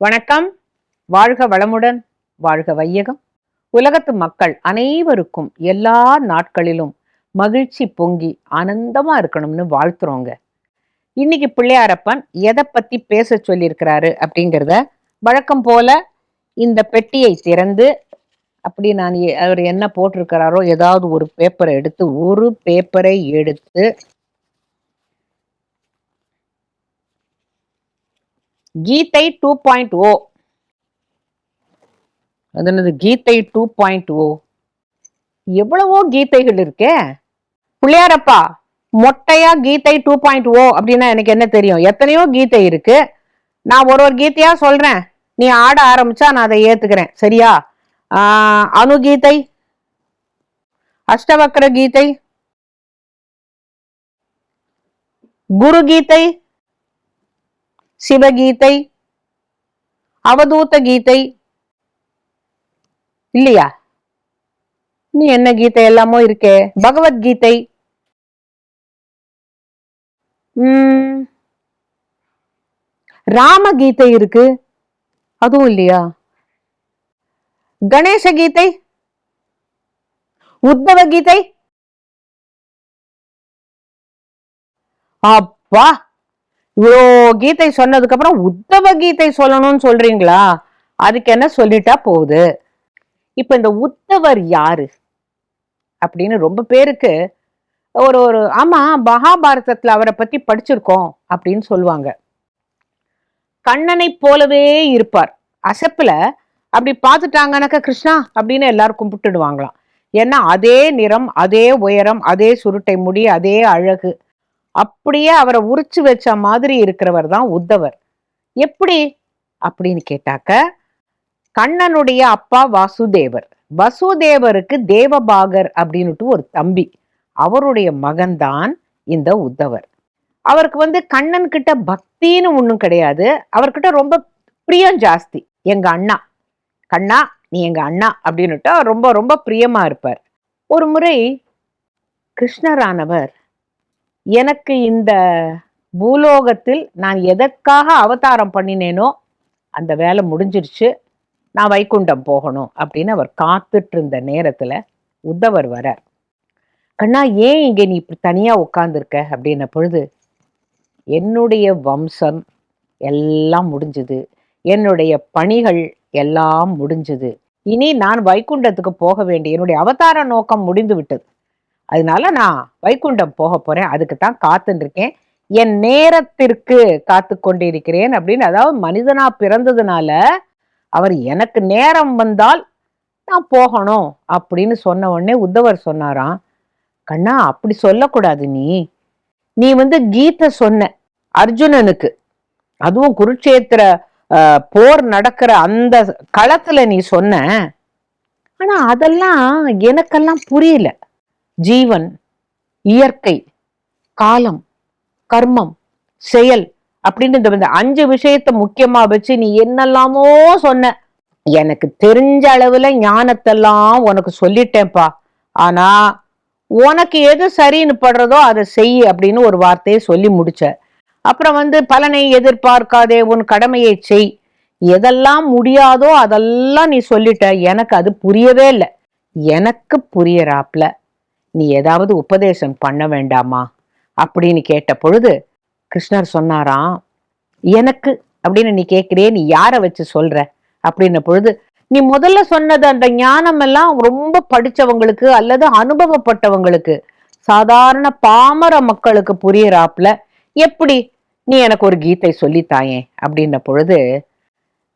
வணக்கம். வாழ்க வளமுடன் வாழ்க வையகம். உலகத்து மக்கள் அனைவருக்கும் எல்லா நாட்களிலும் மகிழ்ச்சி பொங்கி ஆனந்தமா இருக்கணும்னு வாழ்த்துறோங்க. இன்னைக்கு பிள்ளையாரப்பன் எதை பத்தி பேச சொல்லியிருக்கிறாரு அப்படிங்கிறத வழக்கம் போல இந்த பெட்டியை திறந்து அப்படி நான் அவர் என்ன போட்டிருக்கிறாரோ ஏதாவது ஒரு பேப்பரை எடுத்து ஒரு பேப்பரை எடுத்து கீதை டூ பாயிண்ட் ஓ அது என்னது? கீதை டூ பாயிண்ட் ஓ எவ்வளவோ கீதைகள் இருக்கே. பிள்ளையாரப்பா மொட்டையா கீதை டூ பாயிண்ட் ஓ அப்படின்னா எனக்கு என்ன தெரியும்? எத்தனையோ கீதை இருக்கு. நான் ஒரு ஒரு கீதையா சொல்றேன். நீ ஆட ஆரம்பிச்சா நான் அதை ஏத்துக்கிறேன். சரியா? ஆஹ், அனுகீதை அஷ்டவக்ர கீதை குரு கீதை சிவகீதை அவதூத்த கீதை இல்லையா? நீ என்ன கீதை எல்லாமோ இருக்கே? பகவத்கீதை. உம் ராமகீதை இருக்கு. அதுவும் இல்லையா? கணேச கீதை உத்தவ கீதை அப்பா! இவ்வளோ கீதை சொன்னதுக்கு அப்புறம் உத்தவ கீதை சொல்லணும்னு சொல்றீங்களா? அதுக்கு என்ன சொல்லிட்டா போகுது? இப்ப இந்த உத்தவர் யாரு? அப்படின்னு ரொம்ப பேருக்கு ஒரு ஒரு ஆமா மகாபாரதத்துல அவரை பத்தி படிச்சிருக்கோம் அப்படின்னு சொல்லுவாங்க. கண்ணனை போலவே இருப்பார். அசப்புல அப்படி பார்த்துட்டாங்கனாக்கா கிருஷ்ணா அப்படின்னு எல்லாரும் கும்பிட்டுடுவாங்களாம். ஏன்னா அதே நிறம் அதே உயரம் அதே சுருட்டை முடி அதே அழகு. அப்படியே அவரை உரிச்சு வச்ச மாதிரி இருக்கிறவர் தான் உத்தவர். எப்படி? அப்படின்னு கேட்டாக்க கண்ணனுடைய அப்பா வாசுதேவர். வசுதேவருக்கு தேவபாகர் அப்படின்னுட்டு ஒரு தம்பி. அவருடைய மகன்தான் இந்த உத்தவர். அவருக்கு வந்து கண்ணன் கிட்ட பக்தின்னு ஒன்றும் கிடையாது. அவர்கிட்ட ரொம்ப பிரியம் ஜாஸ்தி. எங்க அண்ணா. கண்ணா நீ எங்க அண்ணா அப்படின்னுட்டு ரொம்ப ரொம்ப பிரியமா இருப்பார். ஒரு முறை கிருஷ்ணரானவர் எனக்கு இந்த பூலோகத்தில் நான் எதற்காக அவதாரம் பண்ணினேனோ அந்த வேலை முடிஞ்சிருச்சு. நான் வைகுண்டம் போகணும் அப்படின்னு அவர் காத்துட்டு இருந்த நேரத்தில் உத்தவர் வரார். கண்ணா ஏன் இங்கே நீ இப்படி தனியாக உட்காந்துருக்க அப்படின்ன பொழுது என்னுடைய வம்சம் எல்லாம் முடிஞ்சுது. என்னுடைய பணிகள் எல்லாம் முடிஞ்சுது. இனி நான் வைகுண்டத்துக்கு போக வேண்டிய என்னுடைய அவதார நோக்கம் முடிந்து விட்டது அதனால நான் வைகுண்டம் போக போறேன். அதுக்கு தான் காத்துட்டு இருக்கேன் என் நேரத்திற்கு காத்து கொண்டிருக்கிறேன் அப்படின்னு அதாவது மனிதனா பிறந்ததுனால அவர் எனக்கு நேரம் வந்தால் நான் போகணும் அப்படின்னு சொன்ன உடனே உத்தவர் சொன்னாராம். கண்ணா அப்படி சொல்லக்கூடாது நீ. நீ வந்து கீதை சொன்ன அர்ஜுனனுக்கு அதுவும் குருட்சேத்திர போர் நடக்கிற அந்த களத்துல நீ சொன்ன. ஆனா அதெல்லாம் எனக்கெல்லாம் புரியல. ஜீவன் இயற்கை காலம் கர்மம் செயல் அப்படின்னு இந்த அஞ்சு விஷயத்தை முக்கியமா வச்சு நீ என்னெல்லாமோ சொன்ன. எனக்கு தெரிஞ்ச அளவுல ஞானத்தெல்லாம் உனக்கு சொல்லிட்டேன்ப்பா. ஆனா உனக்கு எது சரின்னு படுறதோ அதை செய் அப்படின்னு ஒரு வார்த்தையை சொல்லி முடிச்ச. அப்புறம் வந்து பலனை எதிர்பார்க்காதே உன் கடமையை செய். எதெல்லாம் முடியாதோ அதெல்லாம் நீ சொல்லிட்ட. எனக்கு அது புரியவே இல்லை. எனக்கு புரியறாப்ல. நீ ஏதாவது உபதேசம் பண்ண வேண்டாமா? அப்படின்னு கேட்ட பொழுது கிருஷ்ணர் சொன்னாராம் எனக்கு அப்படின்னு நீ கேட்குறியே நீ யாரை வச்சு சொல்ற? அப்படின்ன பொழுது நீ முதல்ல சொன்னது அந்த ஞானம் எல்லாம் ரொம்ப படிச்சவங்களுக்கு அல்லது அனுபவப்பட்டவங்களுக்கு சாதாரண பாமர மக்களுக்கு புரியறாப்புல. எப்படி நீ எனக்கு ஒரு கீதை சொல்லித்தாயே அப்படின்ன பொழுது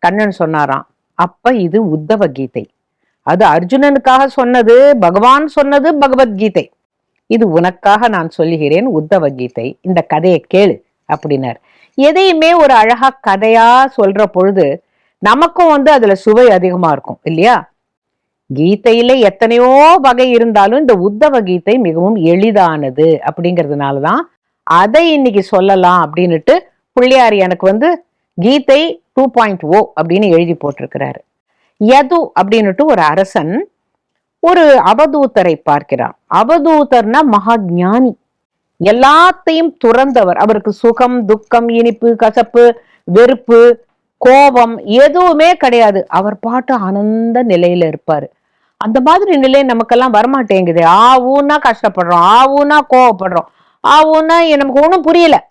கண்ணன் சொன்னாராம் அப்ப இது உத்தவ கீதை. அது அர்ஜுனனுக்காக சொன்னது பகவான் சொன்னது பகவத்கீதை. இது உனக்காக நான் சொல்லுகிறேன் உத்தவ கீதை. இந்த கதையை கேளு அப்படின்னார். எதையுமே ஒரு அழகா கதையா சொல்ற பொழுது நமக்கும் வந்து அதுல சுவை அதிகமா இருக்கும் இல்லையா? கீதையில எத்தனையோ வகை இருந்தாலும் இந்த உத்தவ கீதை மிகவும் எளிதானது அப்படிங்கிறதுனாலதான் அதை இன்னைக்கு சொல்லலாம் அப்படின்னுட்டு பிள்ளையார் எனக்கு வந்து கீதை டூ பாயிண்ட் ஓ அப்படின்னு எழுதி போட்டிருக்கிறாரு. யது அப்படின்னுட்டு ஒரு அரசன் ஒரு அவதூதரை பார்க்கிறான். அவதூதர்னா மகா ஞானி எல்லாத்தையும் துறந்தவர். அவருக்கு சுகம் துக்கம் இனிப்பு கசப்பு வெறுப்பு கோபம் எதுவுமே கிடையாது. அவர் பாட்டு ஆனந்த நிலையில இருப்பாரு. அந்த மாதிரி நிலை நமக்கெல்லாம் வரமாட்டேங்குது. ஆவுன்னா கஷ்டப்படுறோம். ஆவுன்னா கோவப்படுறோம். ஆவுன்னா நமக்கு ஒன்றும் புரியல.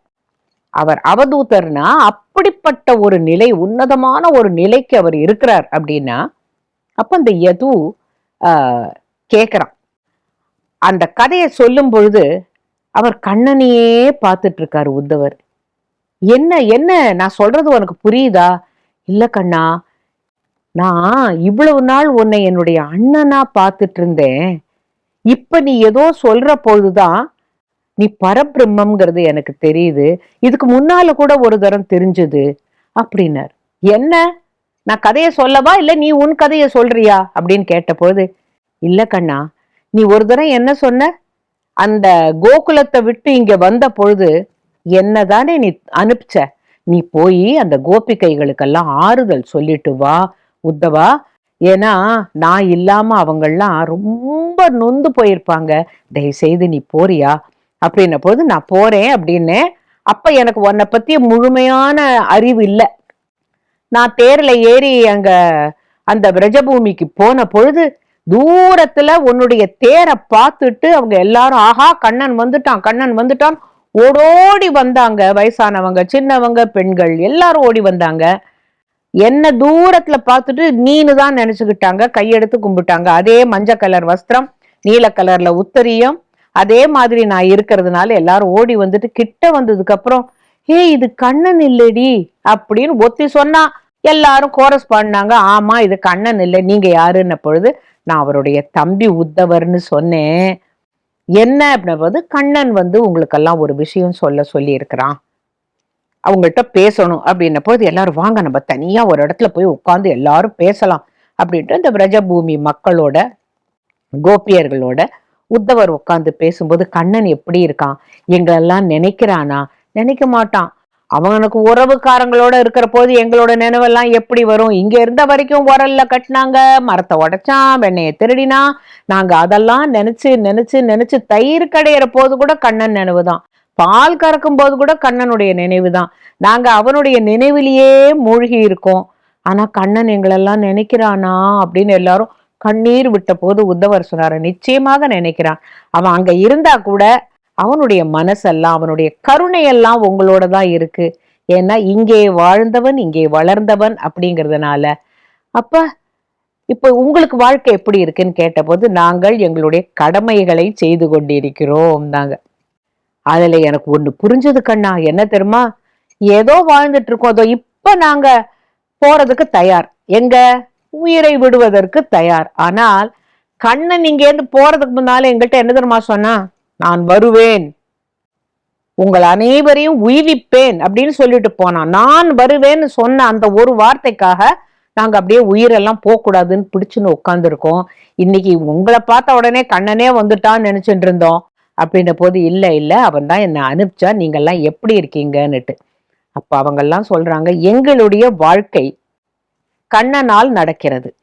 அவர் அவதூதர்னா அப்படிப்பட்ட ஒரு நிலை உன்னதமான ஒரு நிலைக்கு அவர் இருக்கிறார் அப்படின்னா அப்ப அந்த யது கேட்குறான் அந்த கதையை சொல்லும் பொழுது அவர் கண்ணனையே பார்த்துட்டு இருக்காரு உத்தவர். என்ன என்ன நான் சொல்றது உனக்கு புரியுதா? இல்ல கண்ணா நான் இவ்வளவு நாள் உன்னை என்னுடைய அண்ணனா பார்த்துட்டு இருந்தேன் இப்ப நீ ஏதோ சொல்ற பொழுதுதான் நீ பரபிரம்மங்கிறது எனக்கு தெரியுது. இதுக்கு முன்னால கூட ஒரு தரம் தெரிஞ்சது. அப்படின்னார். என்ன? நான் கதையை சொல்லவா? இல்ல நீ உன் கதையை சொல்றியா? அப்படின்னு கேட்டபோது இல்ல கண்ணா நீ ஒரு தரம் என்ன சொன்ன? அந்த கோகுலத்தை விட்டு இங்க வந்த பொழுது என்னதானே நீ அனுப்பிச்ச? நீ போய் அந்த கோபிகைகளுக்கெல்லாம் ஆறுதல் சொல்லிட்டு வா உத்தவா. ஏன்னா நான் இல்லாம அவங்கெல்லாம் ரொம்ப நொந்து போயிருப்பாங்க. தயவு செய்து நீ போறியா? அப்படின்ன போது நான் போறேன் அப்படின்னு அப்ப எனக்கு உன்னை பத்தி முழுமையான அறிவு இல்லை. நான் தேர்ல ஏறி அங்க அந்த பிரஜபூமிக்கு போன பொழுது தூரத்துல உன்னுடைய தேரை பார்த்துட்டு அவங்க எல்லாரும் ஆஹா கண்ணன் வந்துட்டான் கண்ணன் வந்துட்டான் ஓடோடி வந்தாங்க வயசானவங்க சின்னவங்க பெண்கள் எல்லாரும் ஓடி வந்தாங்க. என்ன தூரத்துல பார்த்துட்டு நீனு தான் நினைச்சுக்கிட்டாங்க கையெடுத்து கும்பிட்டாங்க. அதே மஞ்சள் கலர் வஸ்திரம் நீல கலர்ல உத்தரியம் அதே மாதிரி நான் இருக்கிறதுனால எல்லாரும் ஓடி வந்துட்டு கிட்ட வந்ததுக்கு அப்புறம் ஹே இது கண்ணன் இல்லடி அப்படின்னு ஒத்தி சொன்னா எல்லாரும் கோரஸ் பண்ணாங்க ஆமா இது கண்ணன் இல்லை நீங்க யாருன்ன பொழுது நான் அவருடைய தம்பி உத்தவர்னு சொன்னேன். என்ன? அப்படின்னபோது கண்ணன் வந்து உங்களுக்கெல்லாம் ஒரு விஷயம் சொல்ல சொல்லி இருக்கிறான் அவங்கள்ட்ட பேசணும். அப்படின்ன பொழுது எல்லாரும் வாங்க நம்ம தனியா ஒரு இடத்துல போய் உட்காந்து எல்லாரும் பேசலாம். அப்படின்ட்டு இந்த பிரஜபூமி மக்களோட கோபியர்களோட உத்தவர் உட்காந்து பேசும்போது கண்ணன் எப்படி இருக்கான்? எங்களெல்லாம் நினைக்கிறானா? நினைக்க மாட்டான். அவனுக்கு உறவுக்காரங்களோட இருக்கிற போது எங்களோட நினைவெல்லாம் எப்படி வரும்? இங்க இருந்த வரைக்கும் உரல்ல கட்டினாங்க மரத்தை உடைச்சான் வெண்ணையை திருடினா நாங்க அதெல்லாம் நினைச்சு நினைச்சு நினைச்சு தயிர் கடையிற போது கூட கண்ணன் நினைவு தான். பால் கறக்கும் போது கூட கண்ணனுடைய நினைவு தான். நாங்க அவனுடைய நினைவிலேயே மூழ்கி இருக்கோம். ஆனா கண்ணன் எங்களெல்லாம் நினைக்கிறானா? அப்படின்னு எல்லாரும் கண்ணீர் விட்ட போது உத்தவர் சொன்னார நிச்சயமாக நினைக்கிறான். அவன் அங்க இருந்தா கூட அவனுடைய மனசெல்லாம் அவனுடைய கருணையெல்லாம் உங்களோட தான் இருக்கு. ஏன்னா இங்கே வாழ்ந்தவன் இங்கே வளர்ந்தவன் அப்படிங்கிறதுனால. அப்ப இப்ப உங்களுக்கு வாழ்க்கை எப்படி இருக்குன்னு கேட்டபோது நாங்கள் எங்களுடைய கடமைகளை செய்து கொண்டிருக்கிறோம் தாங்க அதுல எனக்கு ஒண்ணு புரிஞ்சது கண்ணா என்ன தெரியுமா? ஏதோ வாழ்ந்துட்டு இருக்கோம். அதோ இப்ப நாங்க போறதுக்கு தயார். எங்க? உயிரை விடுவதற்கு தயார். ஆனால் கண்ணன் இங்கேருந்து போறதுக்கு முன்னால எங்கள்கிட்ட என்ன தெரியுமா சொன்னா? நான் வருவேன். உங்கள் அனைவரையும் உய்விப்பேன் அப்படின்னு சொல்லிட்டு போனான். நான் வருவேன்னு சொன்ன அந்த ஒரு வார்த்தைக்காக நாங்க அப்படியே உயிரெல்லாம் போகக்கூடாதுன்னு பிடிச்சுன்னு உட்காந்துருக்கோம் இன்னைக்கு உங்களை பார்த்த உடனே கண்ணனே வந்துட்டான்னு நினைச்சிட்டு இருந்தோம். அப்படின்ற போது இல்ல இல்ல அவன் தான் என்னை அனுப்பிச்சா நீங்கெல்லாம் எப்படி இருக்கீங்கன்னுட்டு. அப்ப அவங்கெல்லாம் சொல்றாங்க எங்களுடைய வாழ்க்கை கண்ணனால் நடக்கிறது.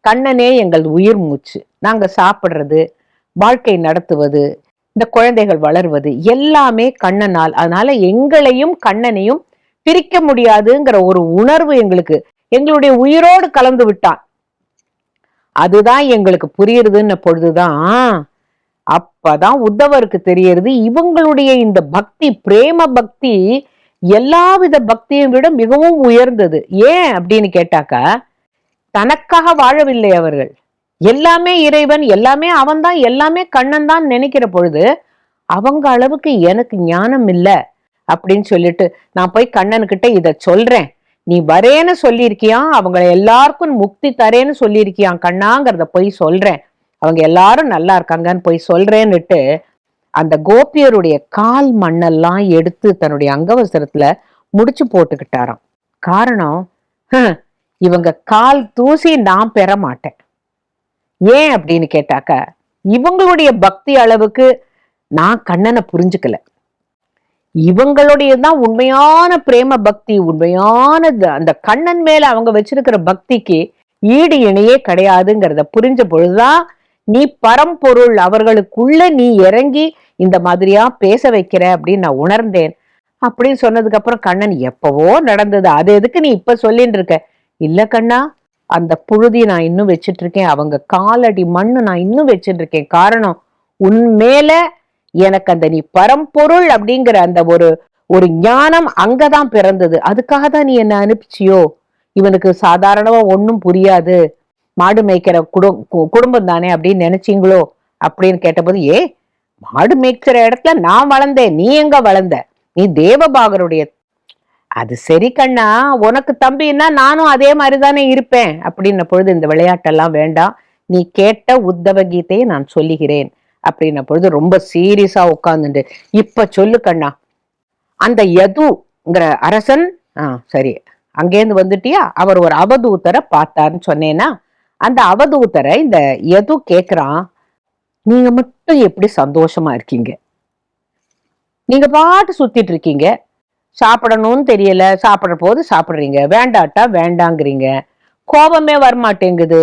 கண்ணனே எங்கள் உயிர் மூச்சு. நாங்க சாப்பிடுறது வாழ்க்கை நடத்துவது இந்த குழந்தைகள் வளர்வது எல்லாமே கண்ணனால். அதனால எங்களையும் கண்ணனையும் பிரிக்க முடியாதுங்கிற ஒரு உணர்வு எங்களுக்கு. எங்களுடைய உயிரோடு கலந்து விட்டான். அதுதான் எங்களுக்கு புரியுறதுன்ன பொழுதுதான் அப்பதான் உத்தவருக்கு தெரியறது. இவங்களுடைய இந்த பக்தி பிரேம பக்தி எல்லாவித பக்தியை விட மிகவும் உயர்ந்தது. ஏன் அப்படின்னு கேட்டாக்கா தனக்காக வாழவில்லை அவர்கள். எல்லாமே இறைவன் எல்லாமே அவன்தான் எல்லாமே கண்ணன் தான் நினைக்கிற பொழுது அவங்க அளவுக்கு எனக்கு ஞானம் இல்லை அப்படின்னு சொல்லிட்டு நான் போய் கண்ணன்கிட்ட இதை சொல்றேன். நீ வரேன்னு சொல்லியிருக்கியான் அவங்கள எல்லாருக்கும் முக்தி தரேன்னு சொல்லியிருக்கியான் கண்ணாங்கிறத போய் சொல்றேன். அவங்க எல்லாரும் நல்லா இருக்காங்கன்னு போய் சொல்றேன்னுட்டு அந்த கோபியருடைய கால் மண்ணெல்லாம் எடுத்து தன்னுடைய அங்கவசரத்துல முடிச்சு போட்டுக்கிட்டாராம். காரணம் இவங்க கால் தூசி நான் பெற மாட்டேன். ஏன் அப்படின்னு கேட்டாக்க இவங்களுடைய பக்தி அளவுக்கு நான் கண்ணனை புரிஞ்சுக்கல. இவங்களுடைய தான் உண்மையான பிரேம பக்தி உண்மையான அந்த கண்ணன் மேல அவங்க வச்சிருக்கிற பக்திக்கு ஈடு இணையே கிடையாதுங்கிறத புரிஞ்ச பொழுதுதான் நீ பரம்பொருள் அவர்களுக்குள்ள நீ இறங்கி இந்த மாதிரியா பேச வைக்கிற அப்படின்னு நான் உணர்ந்தேன். அப்படின்னு சொன்னதுக்கு அப்புறம் கண்ணன் எப்பவோ நடந்தது. அது எதுக்கு நீ இப்ப சொல்லிட்டு இருக்க? இல்ல கண்ணா அந்த புழுதி நான் இன்னும் வச்சிட்டு இருக்கேன் அவங்க காலடி மண்ணு நான் இன்னும் வச்சிட்டு இருக்கேன் காரணம் உன் மேல எனக்கு அந்த நீ பரம்பொருள் அப்படிங்கிற அந்த ஒரு ஒரு ஞானம் அங்கதான் பிறந்தது. அதுக்காக தான் நீ என்ன அனுப்பிச்சியோ? இவனுக்கு சாதாரணமா ஒன்னும் புரியாது. மாடு மேய்க்கிற குடும் கு- குடும்பம் தானே அப்படின்னு நினைச்சிங்களோ அப்படின்னு கேட்டபோது ஏ மாடு மேய்க்கிற இடத்துல நான் வளர்ந்தேன். நீ எங்க வளர்ந்த? நீ தேவபாகருடைய அது சரி கண்ணா. உனக்கு தம்பின்னா நானும் அதே மாதிரி தானே இருப்பேன். அப்படின்ன பொழுது இந்த விளையாட்டெல்லாம் வேண்டாம். நீ கேட்ட உத்தவ கீதையை நான் சொல்லுகிறேன். அப்படின்ன பொழுது ரொம்ப சீரியஸா உட்காந்துட்டு இப்ப சொல்லு கண்ணா. அந்த யதுங்கிற அரசன் ஆ சரி அங்கேருந்து வந்துட்டியா? அவர் ஒரு அவதூத்தரை பார்த்தாருன்னு சொன்னேன்னா அந்த அவதூதரை இந்த எது கேட்குறான் நீங்க மட்டும் எப்படி சந்தோஷமா இருக்கீங்க? நீங்க பாட்டு சுத்திட்டு இருக்கீங்க. சாப்பிடணும்னு தெரியல சாப்பிட்ற போது சாப்பிடுறீங்க. வேண்டாட்டா வேண்டாங்கிறீங்க. கோபமே வரமாட்டேங்குது.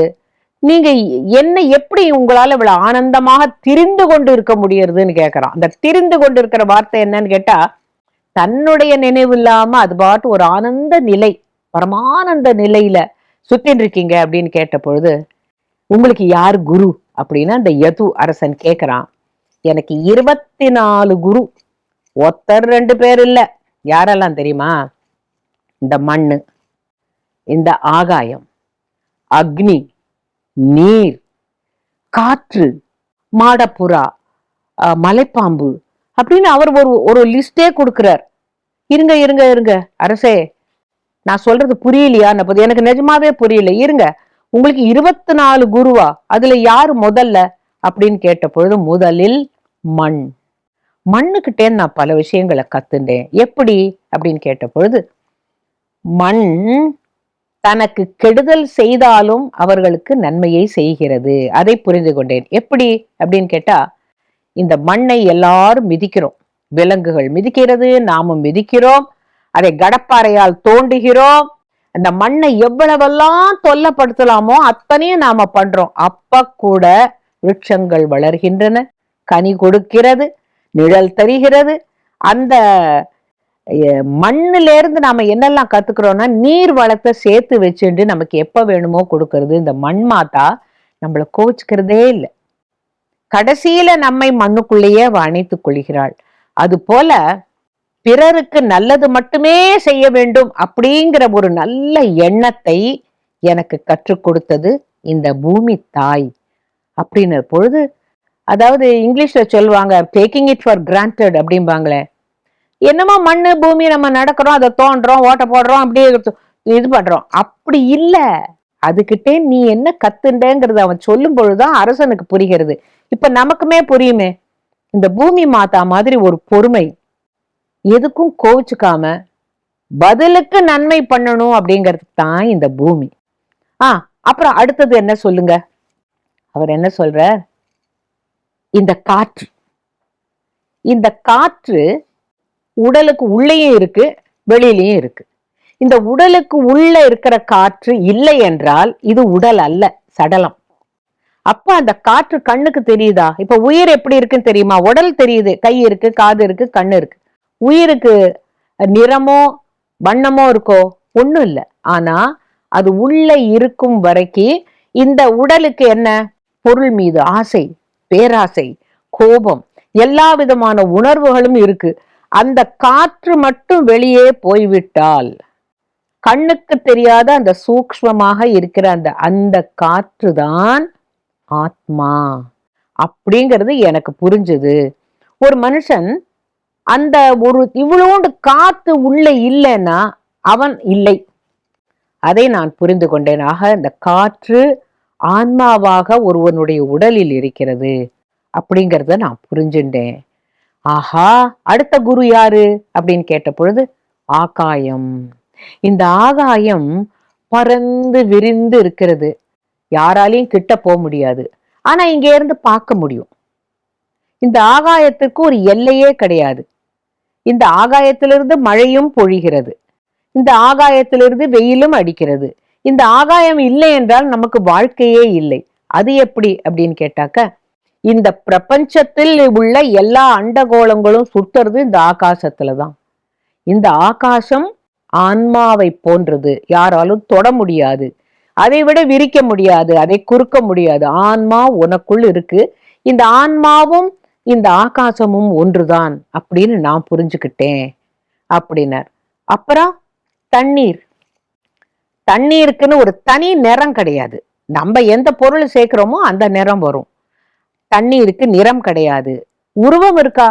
நீங்க என்ன எப்படி உங்களால இவ்வளவு ஆனந்தமாக திரிந்து கொண்டு இருக்க முடியறதுன்னு கேட்கறான் அந்த திரிந்து கொண்டு இருக்கிற வார்த்தை என்னன்னு கேட்டா தன்னுடைய நினைவு இல்லாம அது பாட்டு ஒரு ஆனந்த நிலை பரமானந்த நிலையில சுத்தின்னு இருக்கீங்க அப்படின்னு கேட்ட பொழுது உங்களுக்கு யார் குரு? அப்படின்னு அந்த யது அரசன் கேட்குறான் எனக்கு இருபத்தி நாலு குரு. ஒத்தர் ரெண்டு பேர் இல்ல. யாரெல்லாம் தெரியுமா? இந்த மண்ணு இந்த ஆகாயம் அக்னி நீர் காற்று மாடப்புறா அஹ், மலைப்பாம்பு. அப்படின்னு அவர் ஒரு ஒரு லிஸ்டே கொடுக்குறார். இருங்க இருங்க இருங்க அரசே நான் சொல்றது புரியலையா? போது எனக்கு நிஜமாவே புரியல. இருங்க. உங்களுக்கு இருபத்தி நாலு குருவா? அதுல யாரு முதல்ல? அப்படின்னு கேட்ட பொழுது முதலில் மண். மண்ணுக்கிட்டே நான் பல விஷயங்களை கத்துண்டேன் எப்படி? அப்படின்னு கேட்ட பொழுது மண் தனக்கு கெடுதல் செய்தாலும் அவர்களுக்கு நன்மையை செய்கிறது. அதை புரிந்து கொண்டேன். எப்படி? அப்படின்னு கேட்டா இந்த மண்ணை எல்லாரும் மிதிக்கிறோம். விலங்குகள் மிதிக்கிறது நாமும் மிதிக்கிறோம். அதை கடப்பாறையால் தோண்டுகிறோம். அந்த மண்ணை எவ்வளவெல்லாம் தொல்லப்படுத்தலாமோ அத்தனையும் நாம பண்றோம். அப்ப கூட விருட்சங்கள் வளர்கின்றன. கனி கொடுக்கிறது நிழல் தருகிறது. அந்த மண்ணுல இருந்து நாம என்னெல்லாம் கத்துக்கிறோம்னா நீர் வளத்தை சேர்த்து வச்சுட்டு நமக்கு எப்ப வேணுமோ கொடுக்கறது. இந்த மண் மாத்தா நம்மள கோவிச்சுக்கிறதே இல்லை. கடைசியில நம்மை மண்ணுக்குள்ளேயே வணைத்துக் அணைத்துக் கொள்கிறாள். அது போல பிறருக்கு நல்லது மட்டுமே செய்ய வேண்டும் அப்படிங்கிற ஒரு நல்ல எண்ணத்தை எனக்கு கற்றுக் கொடுத்தது இந்த பூமி தாய் அப்படின்ன பொழுது அதாவது இங்கிலீஷ்ல சொல்லுவாங்க டேக்கிங் இட் ஃபார் கிராண்டட் அப்படிம்பாங்களே. என்னமோ மண்ணு பூமி நம்ம நடக்கிறோம் அதை தோன்றோம் ஓட்ட போடுறோம் அப்படியே இது- பண்ணுறோம் பண்றோம். அப்படி இல்லை. அதுக்கிட்டே நீ என்ன கத்துண்டேங்கிறத அவன் சொல்லும் பொழுதுதான் அரசனுக்கு புரிகிறது. இப்ப நமக்குமே புரியுமே. இந்த பூமி மாதா மாதிரி ஒரு பொறுமை. எதுக்கும் கோவிச்சுக்காம பதிலுக்கு நன்மை பண்ணணும் அப்படிங்கிறதுக்கு தான் இந்த பூமி. ஆ அப்புறம் அடுத்தது என்ன சொல்லுங்க? அவர் என்ன சொல்ற இந்த காற்று. இந்த காற்று உடலுக்கு உள்ளேயும் இருக்கு வெளியிலையும் இருக்கு. இந்த உடலுக்கு உள்ள இருக்கிற காற்று இல்லை என்றால் இது உடல் அல்ல சடலம். அப்ப அந்த காற்று கண்ணுக்கு தெரியுதா? இப்ப உயிர் எப்படி இருக்குன்னு தெரியுமா? உடல் தெரியுது கை இருக்கு காது இருக்கு கண்ணு இருக்கு. உயிருக்கு நிறமோ வண்ணமோ இருக்கோ ஒன்றும் இல்லை. ஆனா அது உள்ள இருக்கும் வரைக்கும் இந்த உடலுக்கு என்ன? பொருள் மீது ஆசை பேராசை கோபம் எல்லா விதமான உணர்வுகளும் இருக்கு. அந்த காற்று மட்டும் வெளியே போய்விட்டால் கண்ணுக்கு தெரியாத அந்த சூக்ஷ்மமாக இருக்கிற அந்த அந்த காற்று தான் ஆத்மா. அப்படிங்கிறது எனக்கு புரிஞ்சுது. ஒரு மனுஷன் அந்த ஒரு இவ்வளோண்டு காத்து உள்ளே இல்லைன்னா அவன் இல்லை. அதை நான் புரிந்து கொண்டேன் ஆக இந்த காற்று ஆன்மாவாக ஒருவனுடைய உடலில் இருக்கிறது அப்படிங்கிறத நான் புரிஞ்சுட்டேன் ஆஹா அடுத்த குரு யாரு? அப்படின்னு கேட்ட பொழுது ஆகாயம். இந்த ஆகாயம் பறந்து விரிந்து இருக்கிறது. யாராலையும் கிட்ட போக முடியாது. ஆனா இங்க இருந்து பார்க்க முடியும். இந்த ஆகாயத்துக்கு ஒரு எல்லையே கிடையாது. இந்த ஆகாயத்திலிருந்து மழையும் பொழிகிறது. இந்த ஆகாயத்திலிருந்து வெயிலும் அடிக்கிறது. இந்த ஆகாயம் இல்லை என்றால் நமக்கு வாழ்க்கையே இல்லை. அது எப்படி அப்படின்னு கேட்டாக்க இந்த பிரபஞ்சத்தில் உள்ள எல்லா அண்டகோளங்களும் சுத்துறது இந்த ஆகாசத்துல தான். இந்த ஆகாசம் ஆன்மாவை போன்றது. யாராலும் தொட முடியாது. அதை விட விரிக்க முடியாது. அதை குறுக்க முடியாது. ஆன்மா உனக்குள் இருக்கு. இந்த ஆன்மாவும் இந்த ஆகாசமும் ஒன்றுதான் அப்படின்னு நான் புரிஞ்சுக்கிட்டேன் அப்படின்னார். அப்புறம் தண்ணீர். தண்ணீருக்குன்னு ஒரு தனி நிறம் கிடையாது. நம்ம எந்த பொருள் சேர்க்கிறோமோ அந்த நிறம் வரும். தண்ணீருக்கு நிறம் கிடையாது. உருவம் இருக்கா?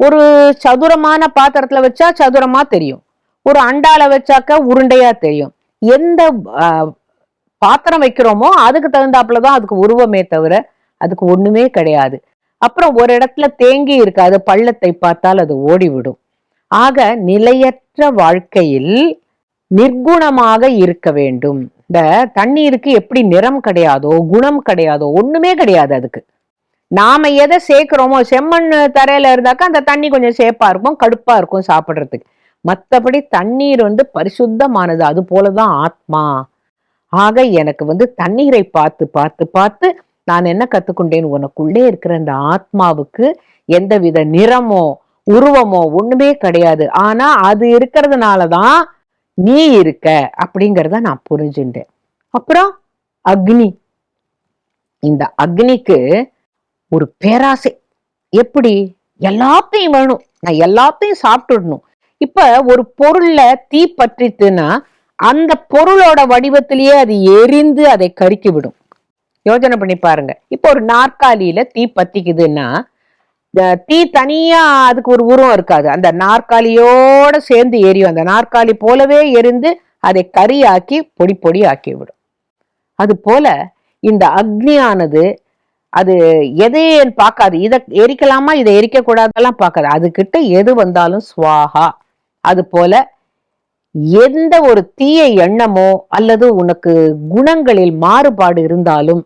ஒரு சதுரமான பாத்திரத்துல வச்சா சதுரமா தெரியும். ஒரு அண்டால வச்சாக்க உருண்டையா தெரியும். எந்த பாத்திரம் வைக்கிறோமோ அதுக்கு தகுந்தாப்புல தான் அதுக்கு உருவமே தவிர அதுக்கு ஒண்ணுமே கிடையாது. அப்புறம் ஒரு இடத்துல தேங்கி இருக்காது பள்ளத்தை பார்த்தால் அது ஓடிவிடும். ஆக நிலையற்ற வாழ்க்கையில் நிர்குணமாக இருக்க வேண்டும். இந்த தண்ணீருக்கு எப்படி நிறம் கிடையாதோ குணம் கிடையாதோ ஒண்ணுமே கிடையாது அதுக்கு. நாம எதை சேர்க்கிறோமோ செம்மண் தரையில இருந்தாக்கா அந்த தண்ணி கொஞ்சம் சேப்பா இருக்கும் கடுப்பா இருக்கும் சாப்பிட்றதுக்கு. மற்றபடி தண்ணீர் வந்து பரிசுத்தமானது அது போலதான் ஆத்மா. ஆக எனக்கு வந்து தண்ணீரை பார்த்து பார்த்து பார்த்து நான் என்ன கத்துக்கொண்டேன்? உனக்குள்ளே இருக்கிற அந்த ஆத்மாவுக்கு எந்தவித நிறமோ உருவமோ ஒண்ணுமே கிடையாது. ஆனா அது இருக்கிறதுனாலதான் நீ இருக்க அப்படிங்கிறத நான் புரிஞ்சுட்டேன் அப்புறம் அக்னி. இந்த அக்னிக்கு ஒரு பேராசை. எப்படி? எல்லாத்தையும் வேணும் நான் எல்லாத்தையும் சாப்பிட்டுடணும். இப்ப ஒரு பொருள்ல தீ பற்றித்துன்னா அந்த பொருளோட வடிவத்திலேயே அது எரிந்து அதை கருக்கி விடும். யோசனை பண்ணி பாருங்க. இப்போ ஒரு நாற்காலியில தீ பத்திக்குதுன்னா தீ தனியா அதுக்கு ஒரு உருவம் இருக்காது. அந்த நாற்காலியோட சேர்ந்து எரியும். அந்த நாற்காலி போலவே எரிந்து அதை கரியாக்கி பொடி பொடி ஆக்கி விடும். அது போல இந்த அக்னியானது அது எதையும் பார்க்காது. இதை எரிக்கலாமா? இதை எரிக்க கூடாதெல்லாம் பார்க்காது. அதுகிட்ட எது வந்தாலும் சுவாகா. அது போல எந்த ஒரு தீய எண்ணமோ அல்லது உனக்கு குணங்களில் மாறுபாடு இருந்தாலும்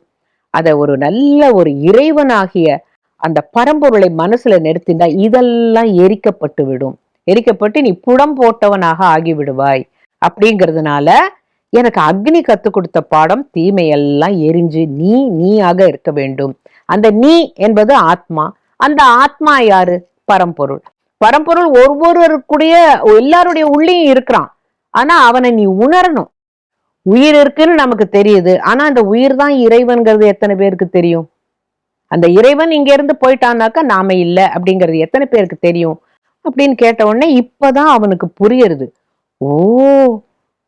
அதை ஒரு நல்ல ஒரு இறைவனாகிய அந்த பரம்பொருளை மனசுல நிறுத்தினா இதெல்லாம் எரிக்கப்பட்டு விடும். எரிக்கப்பட்டு நீ புடம் போட்டவனாக ஆகி விடுவாய் அப்படிங்கிறதுனால எனக்கு அக்னி கத்து கொடுத்த பாடம் தீமையெல்லாம் எரிஞ்சு நீ நீயாக இருக்க வேண்டும். அந்த நீ என்பது ஆத்மா. அந்த ஆத்மா யாரு? பரம்பொருள். பரம்பொருள் ஒவ்வொருவருக்குடைய எல்லாருடைய உள்ளேயும் இருக்கிறான். ஆனா அவனை நீ உணரணும். உயிர் இருக்குன்னு நமக்கு தெரியுது. ஆனா அந்த உயிர் தான் இறைவன்கிறது எத்தனை பேருக்கு தெரியும்? அந்த இறைவன் இங்க இருந்து போயிட்டான்னாக்கா நாம இல்ல அப்படிங்கிறது எத்தனை பேருக்கு தெரியும்? அப்படின்னு கேட்ட உடனே இப்பதான் அவனுக்கு புரியுறது. ஓ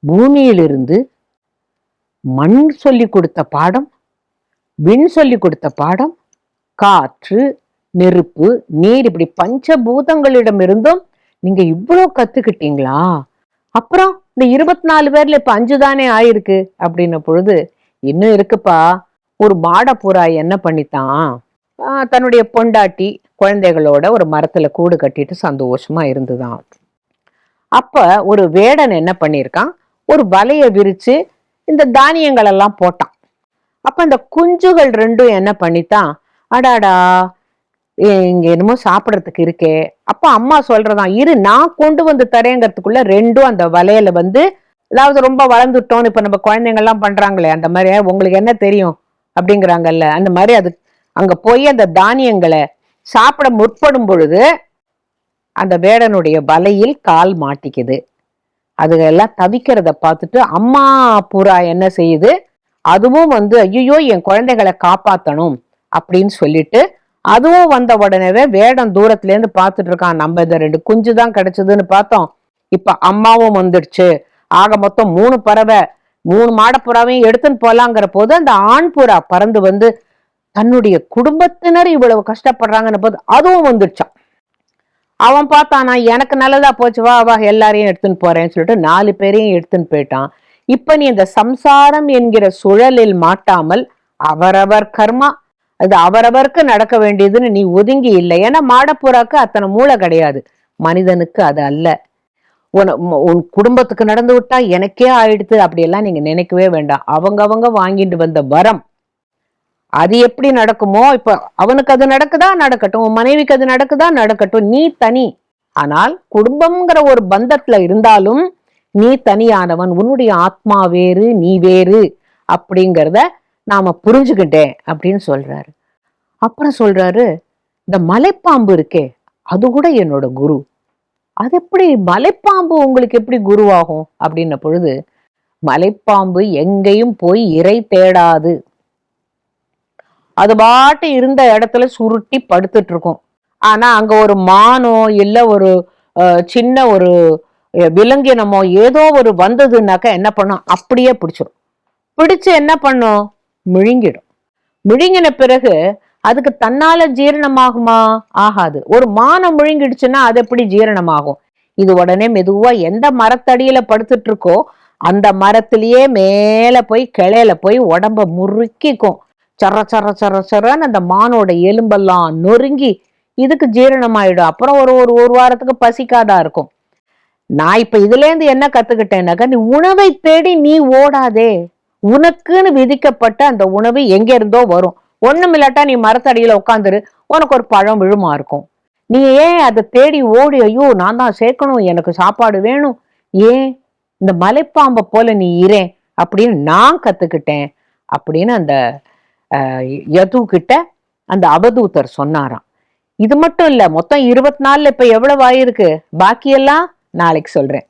பூமியிலிருந்து மண் சொல்லி கொடுத்த பாடம் விண் சொல்லி கொடுத்த பாடம் காற்று நெருப்பு நீர் இப்படி பஞ்சபூதங்களிடம் இருந்தும் நீங்க இவ்வளோ கத்துக்கிட்டீங்களா? அப்புறம் இந்த இருபத்தி நாலு பேர்ல இப்ப அஞ்சு தானே ஆயிருக்கு அப்படின்ன பொழுது இன்னும் இருக்குப்பா ஒரு மாடப்புறா என்ன பண்ணித்தான்? தன்னுடைய பொண்டாட்டி குழந்தைகளோட ஒரு மரத்துல கூடு கட்டிட்டு சந்தோஷமா இருந்துதான். அப்ப ஒரு வேடன் என்ன பண்ணியிருக்கான் ஒரு வலைய விரிச்சு இந்த தானியங்கள் எல்லாம் போட்டான். அப்ப அந்த குஞ்சுகள் ரெண்டும் என்ன பண்ணித்தான்? அடாடா இங்க என்னமோ சாப்பிடறதுக்கு இருக்கே. அப்ப அம்மா சொல்றதான் இரு நான் கொண்டு வந்து தரேங்கிறதுக்குள்ள ரெண்டும் அந்த வலையில வந்து அதாவது ரொம்ப வளர்ந்துட்டோம் இப்ப நம்ம குழந்தைங்க எல்லாம் பண்றாங்களே அந்த மாதிரி உங்களுக்கு என்ன தெரியும்? அப்படிங்கிறாங்கல்ல அந்த மாதிரி அது அங்க போய் அந்த தானியங்களை சாப்பிட முற்படும் பொழுது அந்த வேடனுடைய வலையில் கால் மாட்டிக்குது. அதுகெல்லாம் தவிக்கிறத பார்த்துட்டு அம்மா புறா என்ன செய்யுது? அதுவும் வந்து ஐயோ என் குழந்தைகளை காப்பாத்தணும் அப்படின்னு சொல்லிட்டு அதுவும் வந்த உடனேவே வேடம் தூரத்துலேருந்து பார்த்துட்டு இருக்கான் நம்ம இதை ரெண்டு குஞ்சு தான் கிடைச்சதுன்னு பார்த்தோம். இப்ப அம்மாவும் வந்துடுச்சு. ஆக மொத்தம் மூணு பறவை. மூணு மாடப்புறாவையும் எடுத்துன்னு போலாங்கிற போது அந்த ஆண் புறா பறந்து வந்து தன்னுடைய குடும்பத்தினர் இவ்வளவு கஷ்டப்படுறாங்கன்னு போது அதுவும் வந்துடுச்சான். அவன் பார்த்தானா எனக்கு நல்லதா போச்சு வா வா எல்லாரையும் எடுத்துன்னு போறேன்னு சொல்லிட்டு நாலு பேரையும் எடுத்துன்னு போயிட்டான். இப்ப நீ இந்த சம்சாரம் என்கிற சுழலில் மாட்டாமல் அவரவர் கர்மா அது அவரவருக்கு நடக்க வேண்டியதுன்னு நீ ஒதுங்கி இல்லை. ஏன்னா மாடப்புறாக்கு அத்தனை மூளை கிடையாது. மனிதனுக்கு அது அல்ல. உன- உன் குடும்பத்துக்கு நடந்து விட்டா எனக்கே ஆயிடுத்து. அப்படியெல்லாம் நீங்க நினைக்கவே வேண்டாம். அவங்க அவங்க வாங்கிட்டு வந்த வரம் அது எப்படி நடக்குமோ இப்ப அவனுக்கு அது நடக்குதா? நடக்கட்டும். உன் மனைவிக்கு அது நடக்குதா? நடக்கட்டும். நீ தனி. ஆனால் குடும்பம்ங்கிற ஒரு பந்தத்துல இருந்தாலும் நீ தனியானவன். உன்னுடைய ஆத்மா வேறு நீ வேறு அப்படிங்கிறத நாம புரிஞ்சுக்கிட்டேன் அப்படின்னு சொல்றாரு. அப்புறம் சொல்றாரு இந்த மலைப்பாம்பு இருக்கே அது கூட என்னோட குரு. அது எப்படி மலைப்பாம்பு உங்களுக்கு எப்படி குருவாகும்? அப்படின்ன பொழுது மலைப்பாம்பு எங்கேயும் போய் இறை தேடாது. அது பாட்டு இருந்த இடத்துல சுருட்டி படுத்துட்டு இருக்கும். ஆனா அங்க ஒரு மானோ இல்ல ஒரு அஹ், சின்ன ஒரு விலங்கினமோ ஏதோ ஒரு வந்ததுன்னாக்கா என்ன பண்ணும்? அப்படியே பிடிச்சிடும் பிடிச்சு என்ன பண்ணும்? முழுங்கிடும். முழுங்கின பிறகு அதுக்கு தன்னால ஜீரணமாகுமா? ஆகாது. ஒரு மானம் முழுங்கிடுச்சுன்னா அது எப்படி ஜீரணமாகும்? இது உடனே மெதுவா எந்த மரத்தடியில படுத்துட்டு இருக்கோ அந்த மரத்திலேயே மேல போய் கிளையில போய் உடம்ப முறுக்கிக்கும். சர சர சர சரன்னு அந்த மானோட எலும்பெல்லாம் நொறுங்கி இதுக்கு ஜீரணமாயிடும். அப்புறம் ஒரு ஒரு ஒரு வாரத்துக்கு பசிக்காதா இருக்கும். நான் இப்ப இதுல இருந்து என்ன கத்துக்கிட்டேன்னாக்கா நீ உணவை தேடி நீ ஓடாதே. உனக்குன்னு விதிக்கப்பட்ட அந்த உணவு எங்க இருந்தோ வரும். ஒண்ணுமில்லாட்டா நீ மரத்தடியில உட்காந்துரு. உனக்கு ஒரு பழம் விழுமா இருக்கும். நீ ஏன் அதை தேடி ஓடி ஐயோ நான் தான் சேர்க்கணும் எனக்கு சாப்பாடு வேணும். ஏன்? இந்த மலைப்பாம்பை போல நீ இரேன் அப்படின்னு நான் கத்துக்கிட்டேன் அப்படின்னு அந்த யது கிட்ட அந்த அவதூத்தர் சொன்னாராம். இது மட்டும் இல்ல மொத்தம் இருபத்தி நாலுல இப்ப எவ்வளவு ஆயிருக்கு? பாக்கியெல்லாம் நாளைக்கு சொல்றேன்.